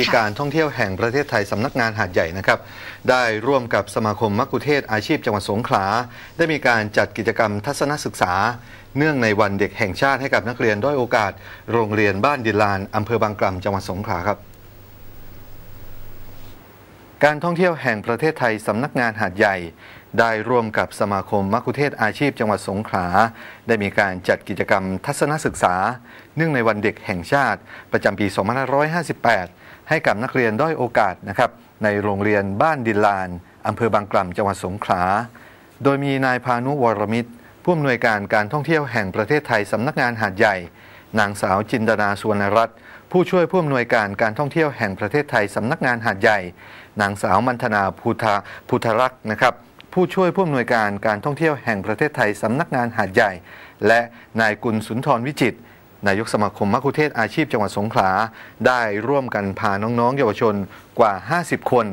ที่การท่องเที่ยวแห่งประเทศไทยสำนักงานหาดใหญ่นะครับ ได้ร่วมกับสมาคมมักคุเทศอาชีพจังหวัดสงขลา ได้มีการจัดกิจกรรมทัศนศึกษา เนื่องในวันเด็กแห่งชาติให้กับนักเรียนด้อยโอกาส โรงเรียนบ้านดินลานอำเภอบางกล่ำจังหวัดสงขลาครับการท่องเที่ยวแห่งประเทศไทยสำนักงานหาดใหญ่ ได้ร่วมกับสมาคมมัคคุเทศอาชีพจังหวัดสงขลา ได้มีการจัดกิจกรรมทัศนศึกษา เนื่องในวันเด็กแห่งชาติ ประจำปี 2558 ให้กับนักเรียนด้อยโอกาสนะครับในโรงเรียนบ้านดินลานอำเภอบางกล่ำจังหวัดสงขลา โดยมีนายพานุวรมิตร ผู้อำนวยการการท่องเที่ยวแห่งประเทศไทยสำนักงานหาดใหญ่ นางสาวจินดนาสวนรัตน์ผู้ช่วยผู้อำนวยการการท่องเที่ยวแห่งประเทศไทยสำนักงานหาดใหญ่ นางสาวมันธนาภูธาภูธรักษ์นะครับ ผู้ช่วยผู้อำนวยการการท่องเที่ยวแห่งประเทศไทยสำนักงานหาดใหญ่ และนายกุลสุนทรวิจิตนายกสมาคมมัคคุเทศก์อาชีพจังหวัดสงขลา ได้ร่วมกันพาน้องๆ เยาวชนกว่า 50 คน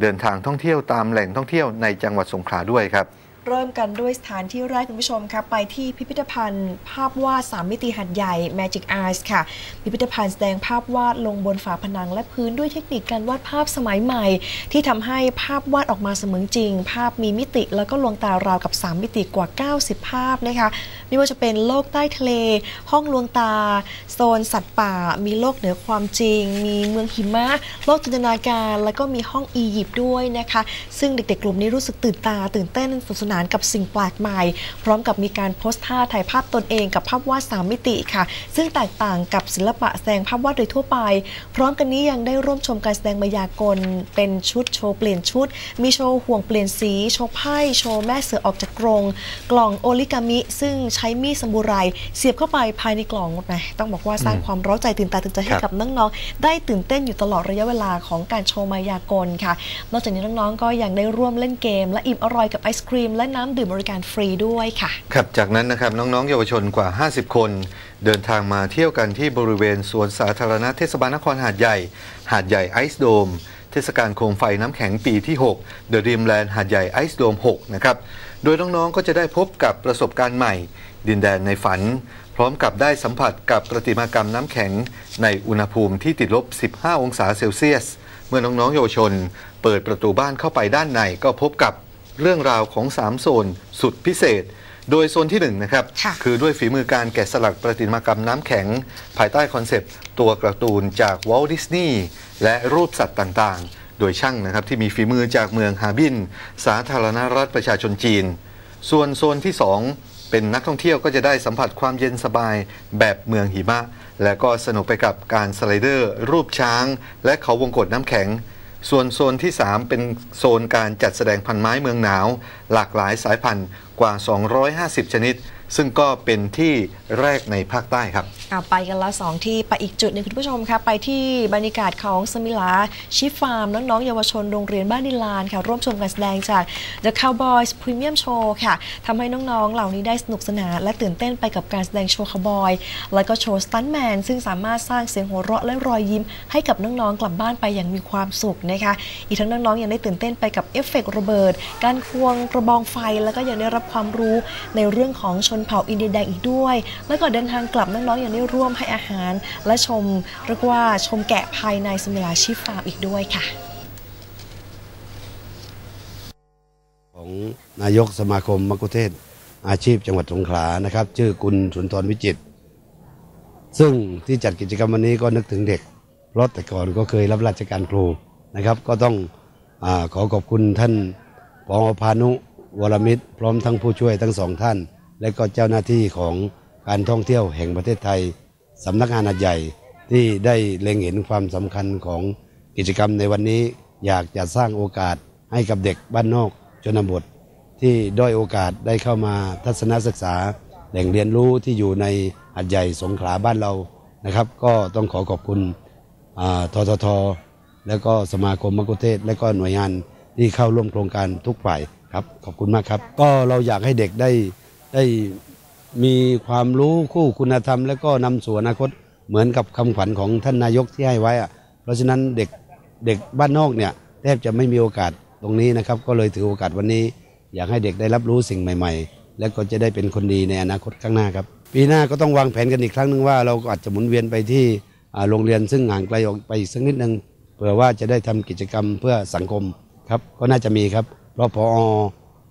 เดินทางท่องเที่ยวตามแหล่งท่องเที่ยวในจังหวัดสงขลาด้วยครับ เริ่มกันด้วยสถานที่แรกคุณผู้ชมครับไปที่พิพิธภัณฑ์ ภาพวาด 3 มิติหัดใหญ่ Magic Eyes ค่ะ พิพิธภัณฑ์แสดงภาพวาดลงบนฝาผนัง และพื้นด้วยเทคนิคการวาดภาพสมัยใหม่ ที่ทำให้ภาพวาดออกมาเสมือนจริง ภาพมีมิติแล้วก็ลวงตาราวกับ 3 มิติกว่า 90 ภาพนะคะ ไม่ว่าจะเป็นโลกใต้ทะเล ห้องลวงตา โซนสัตว์ป่า มีโลกเหนือความจริง มีเมืองหิมะ โลกจินตนาการ แล้วก็มีห้องอียิปต์ด้วยนะคะ ซึ่งเด็กๆ กลุ่มนี้รู้สึกตื่นตา ตื่นเต้นสนุกสนานกับสิ่งแปลกใหม่ พร้อมกับมีการโพสต์ท่าถ่ายภาพตนเองกับภาพวาด3มิติค่ะ ซึ่งแตกต่างกับศิลปะแสดงภาพวาดโดยทั่วไป พร้อมกันนี้ยังได้ร่วมชมการแสดงมายากล เป็นชุดโชว์เปลี่ยนชุด มีโชว์ห่วงเปลี่ยนสี โชว์ไพ่ โชว์แม่เสือออกจากกรง กล่องโอลิกามิ ซึ่งใช้มีดซามูไรเสียบเข้าไปภายในกล่องนะต้องบอกว่าสร้างความเร้าใจตื่นตาตื่นใจให้ครับกับน้องๆ ได้ตื่นเต้นอยู่ตลอดระยะเวลาของการโชว์มายากลค่ะ นอกจากนี้น้องๆ ก็ยังได้ร่วมเล่นเกม และอิ่มอร่อยกับไอศครีม และน้ำดื่มบริการฟรีด้วยค่ะ ครับ จากนั้นนะครับน้องๆ เยาวชนกว่า 50 คน เดินทางมาเที่ยวกันที่บริเวณสวนสาธารณะเทศบาลนครหาดใหญ่ หาดใหญ่ไอซ์โดม เทศกาลโคมไฟน้ำแข็งปีที่ 6 The Dreamland หาดใหญ่ไอซ์โดม 6 นะครับ โดยน้องๆก็จะได้พบกับประสบการณ์ใหม่ ดินแดนในฝัน พร้อมกับได้สัมผัสกับประติมากรรมน้ำแข็ง ในอุณหภูมิที่ติดลบ 15 องศาเซลเซียส เมื่อน้องๆเยาวชน เปิดประตูบ้านเข้าไปด้านในก็พบกับเรื่องราวของ 3 โซน สุดพิเศษ โดยโซนที่1นะครับค่ะคือด้วยฝีมือการแกะสลักประติมากรรมน้ำแข็ง ภายใต้คอนเซปต์ตัวการ์ตูนจากวอลดิสนีย์และรูปสัตว์ต่างๆ โดยช่างนะครับที่มีฝีมือจากเมืองฮาบิน สาธารณรัฐประชาชนจีน ส่วนโซนที่ 2 เป็นนักท่องเที่ยวก็จะได้สัมผัสความเย็นสบายแบบเมืองหิมะ และก็สนุกไปกับการสไลเดอร์ รูปช้าง และเขาวงกตน้ำแข็งส่วนโซนที่ 3 เป็นโซนการจัดแสดงพันไม้เมืองหนาว หลากหลายสายพันธุ์กว่า 250 ชนิด ซึ่งก็เป็นที่แรกในภาคใต้ครับไปกันละสองที่ไปอีกจุดหนึ่งคุณผู้ชมคะไปที่บรรยากาศของสมิลาชิฟาร์มน้องๆเยาวชนโรงเรียนบ้านดิลานค่ะ ร่วมชมการแสดงจาก The Cowboys Premium Show ค่ะทำให้น้องๆ เหล่านี้ได้สนุกสนานและตื่นเต้นไปกับการแสดงโชว์คาวบอย แล้วก็โชว์สตันแมนซึ่งสามารถสร้างเสียงหัวเราะและรอยยิ้ม ให้กับน้องๆ กลับบ้านไปอย่างมีความสุขนะคะอีกทั้งน้องๆยังได้ตื่นเต้นไปกับเอฟเฟกต์ระเบิด การควงกระบองไฟแล้วก็ยังได้รับความรู้ในเรื่องของชนเผ่าอินเดียแดงอีกด้วย แล้วก็เดินทางกลับน้องๆยังได้ร่วมให้อาหาร และชมเรียกว่าชมแกะภายในสมิลาชิฟาร์มอีกด้วยค่ะ ของนายกสมาคมมักคุเทศอาชีพจังหวัดสงขลานะครับ ชื่อคุณสุนทรวิจิตรซึ่งที่จัดกิจกรรมวันนี้ก็นึกถึงเด็กเพราะแต่ก่อนก็เคยรับราชการครูนะครับ ก็ต้องอขอขอบคุณท่านปอพานุวรมิตร พร้อมทั้งผู้ช่วยทั้งสองท่าน และก็เจ้าหน้าที่ของการท่องเที่ยวแห่งประเทศไทยสำนักงานหัดใหญ่ที่ได้เล็งเห็นความสำคัญของกิจกรรมในวันนี้ อยากจะสร้างโอกาสให้กับเด็กบ้านนอกชนบท ที่ด้อยโอกาสได้เข้ามาทัศนศึกษา แหล่งเรียนรู้ที่อยู่ในหัดใหญ่สงขลาบ้านเรานะครับ ก็ต้องขอขอบคุณททท แล้วก็สมาคมมกุเทศ และก็หน่วยงานที่เข้าร่วมโครงการทุกฝ่ายครับขอบคุณมากครับ ก็เราอยากให้เด็กได้ ได้มีความรู้คู่คุณธรรม และก็นำสู่อนาคตเหมือนกับคำขวัญของท่านนายกที่ให้ไว้อะเพราะฉะนั้นเด็กเด็กบ้านนอกเนี่ยแทบจะไม่มีโอกาสตรงนี้นะครับ ก็เลยถือโอกาสวันนี้ อยากให้เด็กได้รับรู้สิ่งใหม่ ๆ และก็จะได้เป็นคนดีในอนาคตข้างหน้าครับ ปีหน้าก็ต้องวางแผนกันอีกครั้งหนึ่งว่าเราก็อาจจะหมุนเวียนไปที่โรงเรียนซึ่งห่างไกลออกไปอีกสักนิดนึงเผื่อว่าจะได้ทำกิจกรรมเพื่อสังคมครับก็น่าจะมีครับ เพราะพอ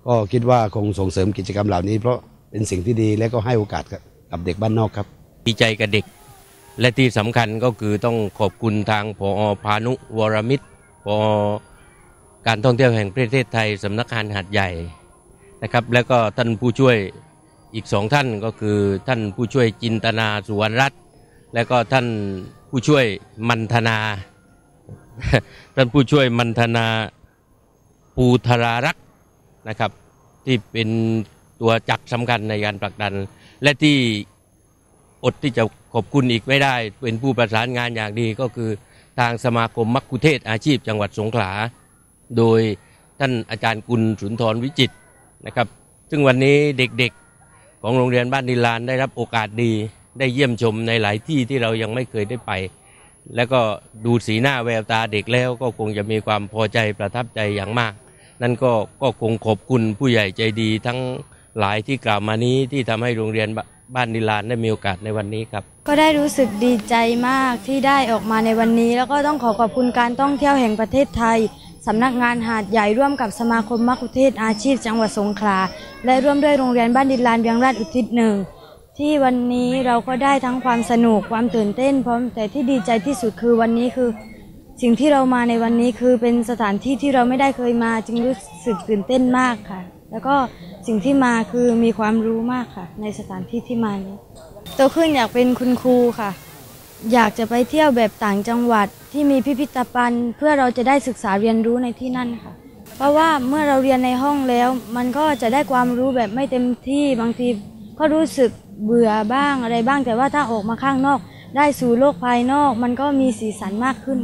ก็คิดว่าคงส่งเสริมกิจกรรมเหล่านี้เพราะ เป็นสิ่งที่ดีและก็ให้โอกาสกับเด็กบ้านนอกครับดีใจกับเด็ก และที่สำคัญก็คือต้องขอบคุณทางพอพานุวรมิตรพอการท่องเที่ยวแห่งประเทศไทยสำนักงานหัดใหญ่นะครับ แล้วก็ท่านผู้ช่วยอีกสองท่านก็คือท่านผู้ช่วยจินตนาสุวรรณรัตน์และก็ท่านผู้ช่วยมันธนา ท่านผู้ช่วยมันธนาปูธรารักษ์นะครับ ที่เป็น ตัวจักรสำคัญในการผลักดัน และที่อดที่จะขอบคุณอีกไม่ได้ เป็นผู้ประสานงานอย่างดีก็คือทางสมาคมมัคคุเทศอาชีพจังหวัดสงขลา โดยท่านอาจารย์กุลสุนทรวิจิตนะครับ ซึ่งวันนี้เด็กๆของโรงเรียนบ้านดิลานได้รับโอกาสดีได้เยี่ยมชมในหลายที่ที่เรายังไม่เคยได้ไป แล้วก็ดูสีหน้าแววตาเด็กแล้วก็คงจะมีความพอใจประทับใจอย่างมาก นั่นก็ก็คงขอบคุณผู้ใหญ่ใจดีทั้ง หลายที่กล่าวมานี้ที่ทำให้โรงเรียนบ้านดิลานได้มีโอกาสในวันนี้ครับ ก็ได้รู้สึกดีใจมากที่ได้ออกมาในวันนี้ แล้วก็ต้องขอขอบคุณการท่องเที่ยวแห่งประเทศไทยสำนักงานหาดใหญ่ร่วมกับสมาคมมัคคุเทศอาชีพ จังหวัดสงขลาและร่วมด้วยโรงเรียนบ้านดินลานเวียงราชอุทิศหนึ่งที่วันนี้เราก็ได้ทั้งความสนุกความตื่นเต้นพร้อมแต่ที่ดีใจที่สุดคือวันนี้คือ สิ่งที่เรามาในวันนี้คือเป็นสถานที่ที่เราไม่ได้เคยมา จึงรู้สึกตื่นเต้นมากค่ะ แล้วก็สิ่งที่มาคือมีความรู้มากค่ะ ในสถานที่ที่มานี้โตขึ้นอยากเป็นคุณครูค่ะ อยากจะไปเที่ยวแบบต่างจังหวัดที่มีพิพิธภัณฑ์ เพื่อเราจะได้ศึกษาเรียนรู้ในที่นั่นค่ะ เพราะว่าเมื่อเราเรียนในห้องแล้ว มันก็จะได้ความรู้แบบไม่เต็มที่บางทีก็รู้สึกเบื่อบ้างอะไรบ้าง แต่ว่าถ้าออกมาข้างนอก ได้สู่โลกภายนอก มันก็มีสีสันมากขึ้น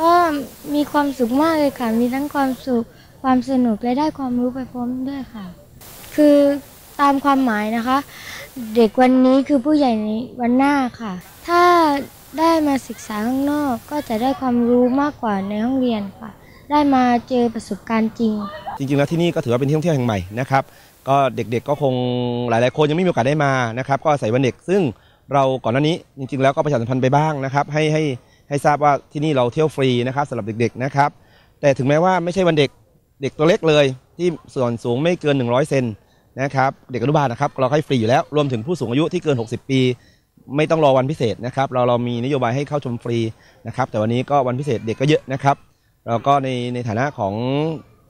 ก็มีความสุขมากเลยค่ะ มีทั้งความสุข ความสนุกและได้ความรู้ไปพร้อมด้วยค่ะ คือตามความหมายนะคะ เด็กวันนี้คือผู้ใหญ่ในวันหน้าค่ะ ถ้าได้มาศึกษาข้างนอกก็จะได้ความรู้มากกว่าในห้องเรียนค่ะ ได้มาเจอประสบการณ์จริง จริงๆ แล้วที่นี่ก็ถือว่าเป็นที่ท่องเที่ยวแห่งใหม่นะครับก็เด็กๆก็คงหลายๆ คนยังไม่มีโอกาสได้มานะครับ ก็อาศัยวันเด็กซึ่งเราก่อนหน้านี้จริงๆ แล้วก็ประชาสัมพันธ์ไปบ้างนะครับ ให้ให้ให้ทราบว่าที่นี่เราเที่ยวฟรีนะครับสำหรับเด็กๆนะครับ แต่ถึงแม้ว่าไม่ใช่วันเด็ก เด็กตัวเล็กเลย ที่ส่วนสูงไม่เกิน 100เซนนะครับเด็กอนุบาลนะครับเราให้ฟรีอยู่แล้วรวมถึงผู้สูงอายุที่เกิน 60 ปี ไม่ต้องรอวันพิเศษนะครับเราเรามีนโยบายให้เข้าชมฟรีนะครับแต่วันนี้ก็วันพิเศษเด็กก็เยอะนะครับเราก็ในในฐานะของ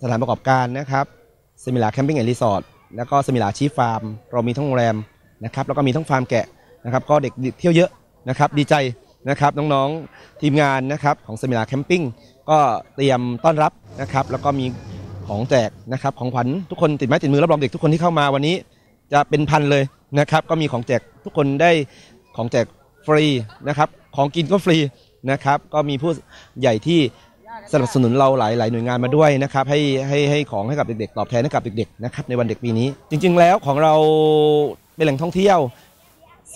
สถานประกอบการนะครับสมิลาแคมปิ้งแอนด์รีสอร์ทแล้วก็สมิลาชีฟาร์ม เรามีทั้งโรงแรมนะครับแล้วก็มีทั้งฟาร์มแกะนะครับก็เด็กเที่ยวเยอะนะครับดีใจนะครับน้องๆทีมงานนะครับของสมิลาแคมปิ้งก็เตรียมต้อนรับนะครับแล้วก็มี ของแจกนะครับของขวัญทุกคนติดไม้ติดมือรับรองเด็กทุกคนที่เข้ามาวันนี้จะเป็นพันเลยนะครับก็มีของแจกทุกคนได้ของแจกฟรีนะครับของกินก็ฟรีนะครับก็มีผู้ใหญ่ที่สนับสนุนเราหลายหลายหน่วยงานมาด้วยนะครับให้ให้ให้ของให้กับเด็กๆ ตอบแทนให้กับเด็กๆนะครับในวันเด็กปีนี้ จริง ๆ แล้วของเราเป็นแหล่งท่องเที่ยว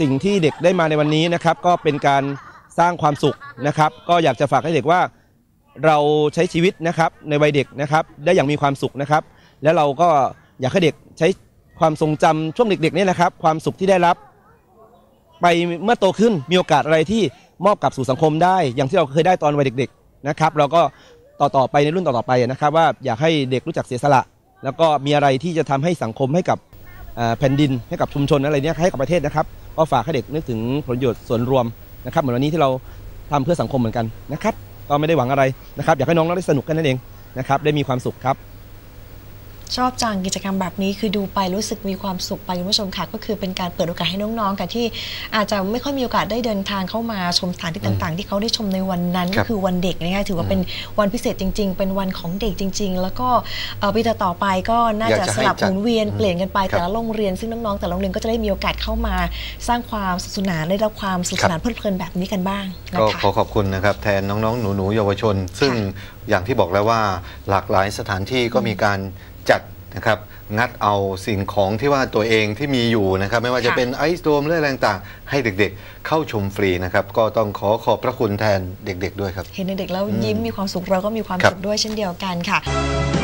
สิ่งที่เด็กได้มาในวันนี้นะครับก็เป็นการสร้างความสุขนะครับ ก็อยากจะฝากให้เด็กว่า เราใช้ชีวิตนะครับในวัยเด็กนะครับ ได้อย่างมีความสุขนะครับ แล้วเราก็อยากให้เด็กใช้ความทรงจำช่วงเด็กๆเนี่ยนะครับ ความสุขที่ได้รับ ไปเมื่อโตขึ้นมีโอกาสอะไรที่มอบกลับสู่สังคมได้ อย่างที่เราเคยได้ตอนวัยเด็ก ๆนะครับ เราก็ต่อต่อไปในรุ่นต่อๆไปนะครับ ว่าอยากให้เด็กรู้จักเสียสละ แล้วก็มีอะไรที่จะทำให้สังคมให้กับแผ่นดินให้กับชุมชนอะไรเนี้ยให้กับประเทศนะครับก็ฝากให้เด็กนึกถึงผลประโยชน์ส่วนรวมนะครับ เหมือนวันนี้ที่เราทำเพื่อสังคมเหมือนกันนะครับ ก็ไม่ได้หวังอะไรนะครับอยากให้น้องๆได้สนุกกันนั่นเองนะครับได้มีความสุขครับ ชอบจังกิจกรรมแบบนี้คือดูไปรู้สึกมีความสุขไปคุณผู้ชมค่ะ ก็คือเป็นการเปิดโอกาสให้น้องๆกันที่อาจจะไม่ค่อยมีโอกาสได้เดินทางเข้ามาชมสถานที่ต่างๆ ที่เขาได้ชมในวันนั้นครัก็บคือวันเด็กนะคะถือว่าเป็นวันพิเศษจริง ๆ เป็นวันของเด็กจริง ๆ แล้วก็เอ่อปีต่อๆไปก็น่าอยากจะจะสลับให้จัหดมุนเวียนอืมเปลี่ยนกันไปครับแต่ละโรงเรียนซึ่งน้องๆแต่ละโรงเรียนก็จะได้มีโอกาสเข้ามาสร้างความสนุกสนานได้รับความสนุกสนานเพลิดเพลินแบบนี้กันบ้างนะก็คะขอขอบคุณนะครับแทนน้องๆ หนูๆเยาวชน ซึ่งอย่างที่บอกแล้วว่าหลากหลายสถานที่ก็มีการ จัดนะครับงัดเอาสิ่งของที่ว่าตัวเองที่มีอยู่นะครับ ไม่ว่าจะค่ะเป็นไอซ์โดมหรืออะไรต่างๆ ให้เด็กๆ เข้าชมฟรีนะครับ ก็ต้องขอขอบพระคุณแทนเด็กๆ ด้วยครับ เห็นเด็กๆแล้วยิ้มมีความสุขเราก็มีความครับสุขด้วยเช่นเดียวกันค่ะ